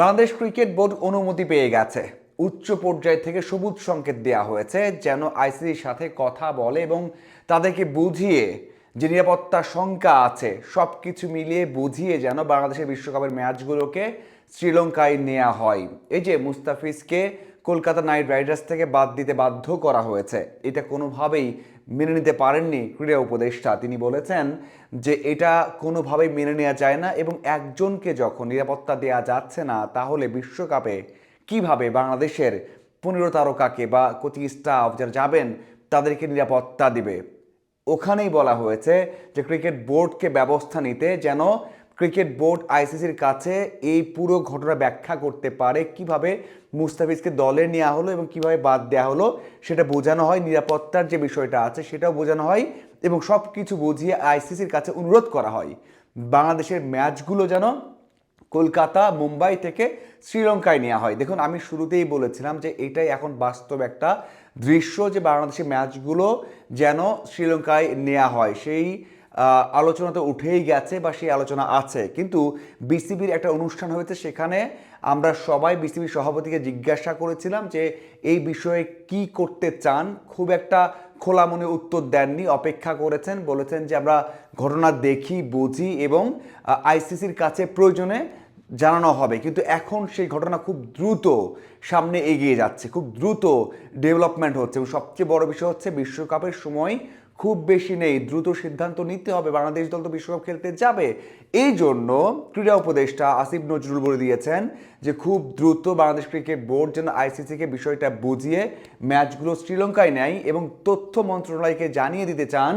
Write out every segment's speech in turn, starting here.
Bangladesh cricket board অনুমতি পেয়ে গেছে। উচ্চ পর্যায় থেকে সবুজ সংকেত দেওয়া হয়েছে, যেন আইসিসির সাথে কথা বলে এবং তাদেরকে বুঝিয়ে যে নিরাপত্তা শঙ্কা আছে সব কিছু মিলিয়ে বুঝিয়ে যেন বাংলাদেশের বিশ্বকাপের ম্যাচগুলোকে শ্রীলঙ্কায় নেওয়া হয়। এই যে মুস্তাফিজকে কলকাতা নাইট রাইডার্স থেকে বাদ দিতে বাধ্য করা হয়েছে, এটা কোনোভাবেই মেনে নিতে পারেননি ক্রীড়া উপদেষ্টা। তিনি বলেছেন যে এটা কোনোভাবেই মেনে নেওয়া যায় না এবং একজনকে যখন নিরাপত্তা দেওয়া যাচ্ছে না, তাহলে বিশ্বকাপে কীভাবে বাংলাদেশের পনেরো তারকাকে বা কোচিং স্টাফ যারা যাবেন, তাদেরকে নিরাপত্তা দিবে? ওখানেই বলা হয়েছে যে ক্রিকেট বোর্ডকে ব্যবস্থা নিতে যেন ক্রিকেট বোর্ড আইসিসির কাছে এই পুরো ঘটনা ব্যাখ্যা করতে পারে। কীভাবে মুস্তাফিজকে দলে নেওয়া হলো এবং কীভাবে বাদ দেওয়া হলো, সেটা বোঝানো হয়। নিরাপত্তার যে বিষয়টা আছে, সেটাও বোঝানো হয় এবং সব কিছু বুঝিয়ে আইসিসির কাছে অনুরোধ করা হয়। বাংলাদেশের ম্যাচগুলো যেন কলকাতা, মুম্বাই থেকে শ্রীলঙ্কায় নেওয়া হয়। দেখুন, আমি শুরুতেই বলেছিলাম যে এটাই এখন বাস্তব একটা দৃশ্য যে বাংলাদেশের ম্যাচগুলো যেন শ্রীলঙ্কায় নেওয়া হয়। সেই আলোচনা তো উঠেই গেছে বা সেই আলোচনা আছে। কিন্তু বিসিবির একটা অনুষ্ঠান হয়েছে, সেখানে আমরা সবাই বিসিবির সভাপতিকে জিজ্ঞাসা করেছিলাম যে এই বিষয়ে কি করতে চান। খুব একটা খোলা মনে উত্তর দেননি, অপেক্ষা করেছেন, বলেছেন যে আমরা ঘটনা দেখি, বুঝি এবং আইসিসির কাছে প্রয়োজনে জানানো হবে। কিন্তু এখন সেই ঘটনা খুব দ্রুত সামনে এগিয়ে যাচ্ছে, খুব দ্রুত ডেভেলপমেন্ট হচ্ছে এবং সবচেয়ে বড় বিষয় হচ্ছে বিশ্বকাপের সময় খুব বেশি নেই। দ্রুত সিদ্ধান্ত নিতে হবে। বাংলাদেশ দল তো বিশ্বকাপ খেলতে যাবে। এই জন্য ক্রীড়া উপদেষ্টা আসিফ নজরুল বলে দিয়েছেন যে, খুব দ্রুত বাংলাদেশ ক্রিকেট বোর্ড যেন আইসিসিকে বিষয়টা বুঝিয়ে ম্যাচগুলো শ্রীলঙ্কায় নেয় এবং তথ্য মন্ত্রণালয়কে জানিয়ে দিতে চান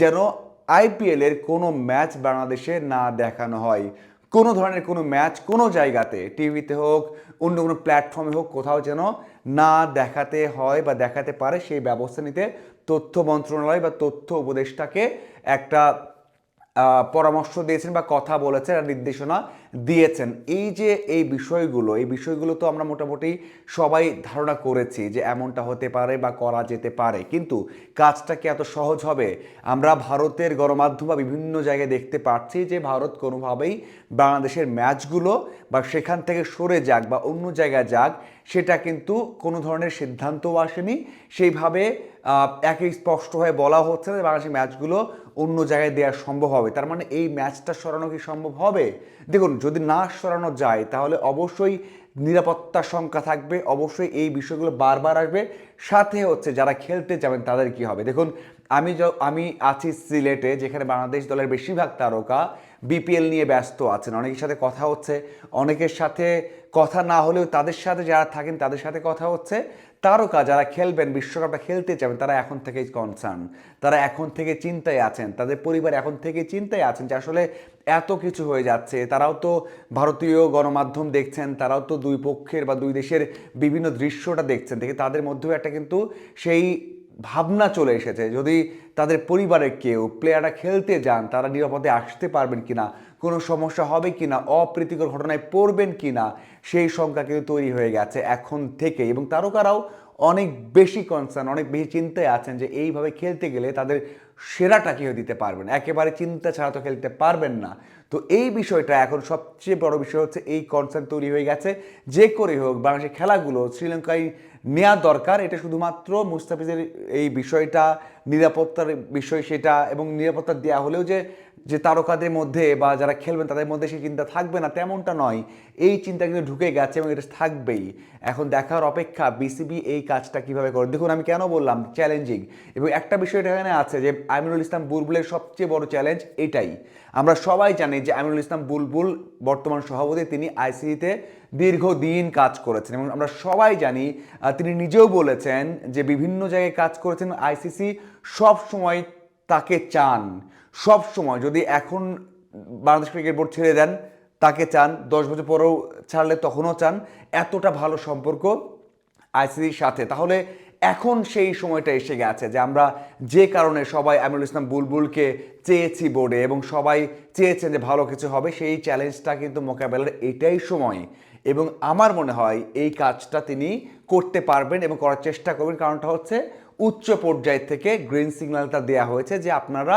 যেন আইপিএল এর কোনো ম্যাচ বাংলাদেশে না দেখানো হয়। কোনো ধরনের কোনো ম্যাচ কোনো জায়গাতে, টিভিতে হোক, অন্য কোনো প্ল্যাটফর্মে হোক, কোথাও যেন না দেখাতে হয় বা দেখাতে পারে সেই ব্যবস্থা নিতে তথ্য মন্ত্রণালয় বা তথ্য উপদেষ্টাকে একটা পরামর্শ দিয়েছেন বা কথা বলেছেন আর নির্দেশনা দিয়েছেন। এই যে এই বিষয়গুলো এই বিষয়গুলো তো আমরা মোটামুটি সবাই ধারণা করেছি যে এমনটা হতে পারে বা করা যেতে পারে। কিন্তু কাজটা কি এত সহজ হবে? আমরা ভারতের গণমাধ্যম বা বিভিন্ন জায়গায় দেখতে পাচ্ছি যে ভারত কোনোভাবেই বাংলাদেশের ম্যাচগুলো বা সেখান থেকে সরে যাক বা অন্য জায়গায় যাক, সেটা কিন্তু কোনো ধরনের সিদ্ধান্তও আসেনি। সেইভাবে একই স্পষ্ট হয়ে বলা হচ্ছে যে বাংলাদেশের ম্যাচগুলো অন্য জায়গায় দেওয়া সম্ভব হবে। তার মানে এই ম্যাচটা সরানো কি সম্ভব হবে? দেখুন যদি না সরানো যায়, তাহলে অবশ্যই নিরাপত্তা সংখ্যা থাকবে। অবশ্যই এই বিষয়গুলো বারবার আসবে। সাথে হচ্ছে যারা খেলতে যাবেন, তাদের কি হবে? দেখুন আমি য- আমি আছি সিলেটে, যেখানে বাংলাদেশ দলের বেশিরভাগ তারকা বিপিএল নিয়ে ব্যস্ত আছেন। অনেকের সাথে কথা হচ্ছে, অনেকের সাথে কথা না হলেও তাদের সাথে যারা থাকেন, তাদের সাথে কথা হচ্ছে। তারকা যারা খেলবেন, বিশ্বকাপটা খেলতে যাবেন তারা এখন থেকেই কনসার্ন তারা এখন থেকে চিন্তায় আছেন, তাদের পরিবার এখন থেকে চিন্তায় আছেন যে আসলে এত কিছু হয়ে যাচ্ছে। তারাও তো ভারতীয় গণমাধ্যম দেখছেন, তারাও তো দুই পক্ষের বা দুই দেশের বিভিন্ন দৃশ্যটা দেখছেন। দেখে তাদের মধ্যেও একটা কিন্তু সেই ভাবনা চলে এসেছে, যদি তাদের পরিবারের কেউ প্লেয়াররা খেলতে যান, তারা নিরাপদে আসতে পারবেন কিনা, কোনো সমস্যা হবে কিনা, অপ্রীতিকর ঘটনায় পড়বেন কিনা, সেই সংখ্যা কিন্তু তৈরি হয়ে গেছে এখন থেকে এবং তারকারাও অনেক বেশি কনসার্ন অনেক বেশি চিন্তায় আছেন যে এইভাবে খেলতে গেলে তাদের সেরাটা কেউ দিতে পারবেন? একেবারে চিন্তা ছাড়া তো খেলতে পারবেন না। তো এই বিষয়টা এখন সবচেয়ে বড় বিষয় হচ্ছে এই কনসার্ন তৈরি হয়ে গেছে। যে করে হোক, বাংলাদেশের খেলাগুলো শ্রীলঙ্কায় নেওয়া দরকার। এটা শুধুমাত্র মুস্তাফিজের এই বিষয়টা, নিরাপত্তার বিষয় সেটা এবং নিরাপত্তা দেওয়া হলেও যে যে তারকাদের মধ্যে বা যারা খেলবেন তাদের মধ্যে সেই চিন্তা থাকবে না, তেমনটা নয়। এই চিন্তা কিন্তু ঢুকে গেছে এবং এটা থাকবেই। এখন দেখার অপেক্ষা বিসিবি এই কাজটা কীভাবে করে? দেখুন, আমি কেন বললাম চ্যালেঞ্জিং এবং একটা বিষয় এটা এখানে আছে যে আমিনুল ইসলাম বুলবুলের সবচেয়ে বড় চ্যালেঞ্জ এটাই। আমরা সবাই জানি যে আমিরুল ইসলাম বুলবুল বর্তমান সভাপতি, তিনি আইসিসিতে দীর্ঘদিন কাজ করেছেন। এবং আমরা সবাই জানি তিনি নিজেও বলেছেন যে বিভিন্ন জায়গায় কাজ করেছেন আইসিসি সব সময় তাকে চান। সব সময় যদি এখন বাংলাদেশ ক্রিকেট বোর্ড ছেড়ে দেন, তাকে চান। দশ বছর পরেও ছাড়লে তখনও চান। এতটা ভালো সম্পর্ক আইসিসির সাথে। তাহলে এখন সেই সময়টা এসে গেছে যে আমরা যে কারণে সবাই আমিরুল ইসলাম বুলবুলকে চেয়েছি বোর্ডে এবং সবাই চেয়েছেন যে ভালো কিছু হবে, সেই চ্যালেঞ্জটা কিন্তু মোকাবেলার এটাই সময়। এবং আমার মনে হয় এই কাজটা তিনি করতে পারবেন এবং করার চেষ্টা করবেন। কারণটা হচ্ছে উচ্চ পর্যায় থেকে গ্রিন সিগন্যালটা দেওয়া হয়েছে যে আপনারা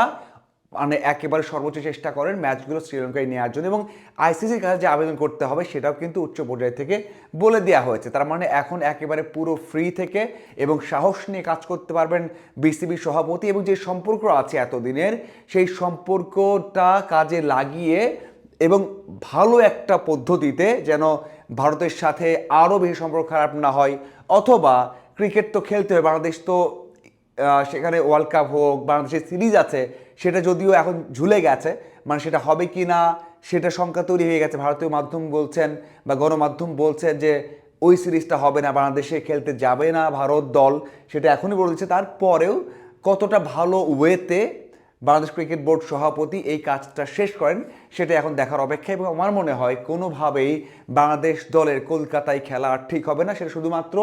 মানে একেবারে সর্বোচ্চ চেষ্টা করেন ম্যাচগুলো শ্রীলঙ্কায় নেওয়ার জন্য এবং আইসিসির কাছে যে আবেদন করতে হবে সেটাও কিন্তু উচ্চ পর্যায় থেকে বলে দেওয়া হয়েছে। তার মানে এখন একেবারে পুরো ফ্রি থেকে এবং সাহস নিয়ে কাজ করতে পারবেন বিসিবি সভাপতি এবং যে সম্পর্ক আছে এতদিনের, সেই সম্পর্কটা কাজে লাগিয়ে এবং ভালো একটা পদ্ধতিতে যেন ভারতের সাথে আরও বেশি সম্পর্ক খারাপ না হয়, অথবা ক্রিকেট তো খেলতে হয়, বাংলাদেশ তো সেখানে ওয়ার্ল্ড কাপ হোক, বাংলাদেশের সিরিজ আছে, সেটা যদিও এখন ঝুলে গেছে মানে সেটা হবে কি না, সেটা শঙ্কা তৈরি হয়ে গেছে। ভারতীয় মাধ্যম বলছেন বা গণমাধ্যম বলছেন যে ওই সিরিজটা হবে না, বাংলাদেশে খেলতে যাবে না ভারত দল, সেটা এখনই বলে দিচ্ছে। তারপরেও কতটা ভালো ওয়েতে বাংলাদেশ ক্রিকেট বোর্ড সভাপতি এই কাজটা শেষ করেন, সেটা এখন দেখার অপেক্ষা এবং আমার মনে হয় কোনোভাবেই বাংলাদেশ দলের কলকাতায় খেলা ঠিক হবে না। সেটা শুধুমাত্র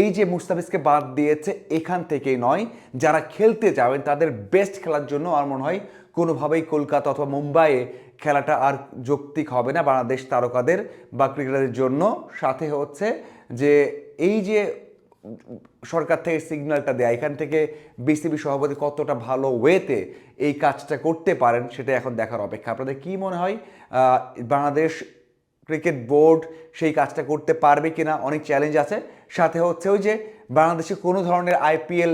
এই যে মুস্তাফিজকে বাদ দিয়েছে, এখান থেকেই নয়, যারা খেলতে যাবেন, তাদের বেস্ট খেলার জন্য আমার মনে হয় কোনোভাবেই কলকাতা অথবা মুম্বাইয়ে খেলাটা আর যৌক্তিক হবে না। বাংলাদেশ তারকাদের বা ক্রিকেটারদের জন্য। সাথে হচ্ছে যে এই যে সরকার থেকে সিগন্যালটা দেয়, এখান থেকে বিসিবি সভাপতি কতটা ভালো ওয়েতে এই কাজটা করতে পারেন সেটা এখন দেখার অপেক্ষা। আপনাদের কি মনে হয় বাংলাদেশ ক্রিকেট বোর্ড সেই কাজটা করতে পারবে কিনা? অনেক চ্যালেঞ্জ আছে। সাথে হচ্ছে ওই যে বাংলাদেশে কোনো ধরনের আইপিএল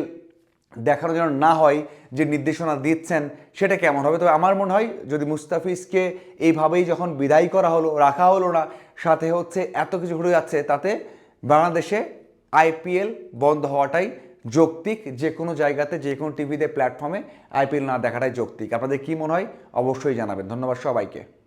দেখানো যেন না হয়, যে নির্দেশনা দিচ্ছেন, সেটা কেমন হবে? তবে আমার মনে হয় যদি মুস্তাফিজকে এইভাবেই যখন বিদায় করা হলো, রাখা হলো না, সাথে হচ্ছে এত কিছু ঘটে যাচ্ছে, তাতে বাংলাদেশে আইপিএল বন্ধ হওয়াটাই যৌক্তিক, যে কোনো জায়গাতে, যে কোনো টিভিতে, প্ল্যাটফর্মে আইপিএল না দেখাটাই যৌক্তিক। আপনাদের কী মনে হয়? অবশ্যই জানাবেন। ধন্যবাদ সবাইকে।